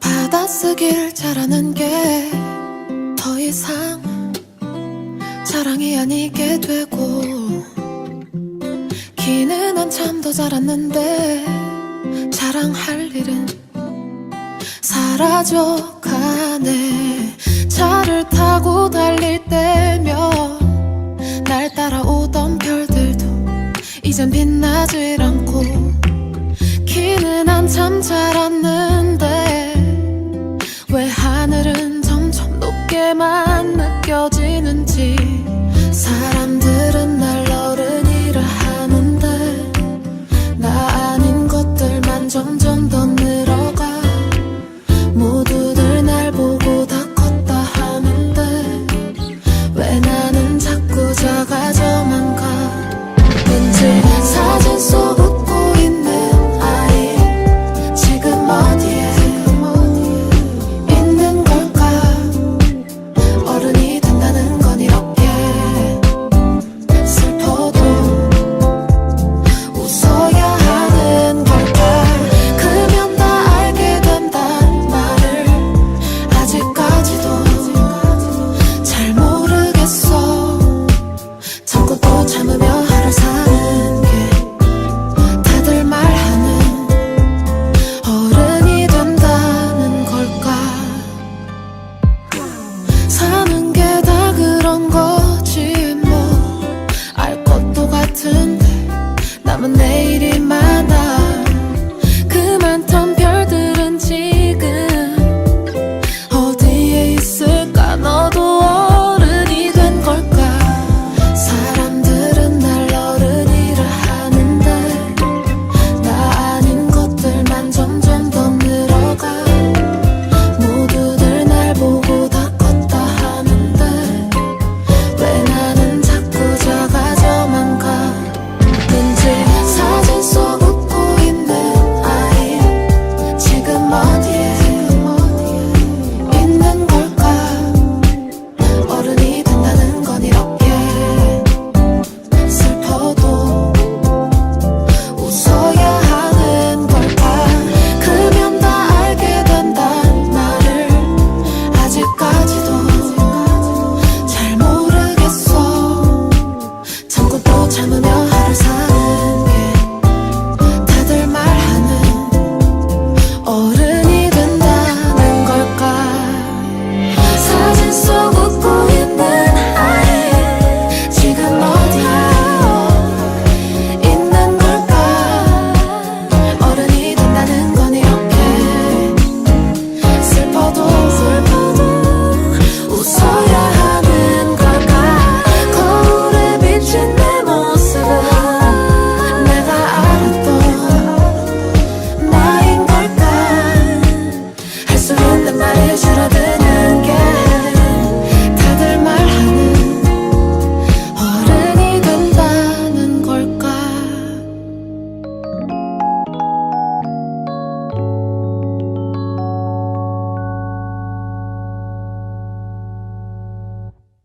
받아쓰길 잘하는 게 더 이상 자랑이 아니게 되고 기는 한참 더 자랐는데 자랑할 일은 사라져가네. 차를 타고 달릴 때면 날 따라오던 별들도 이젠 빛나질 않고 키는 한참 자랐는데 왜 하늘은 점점 높게만 느껴지는지 他们的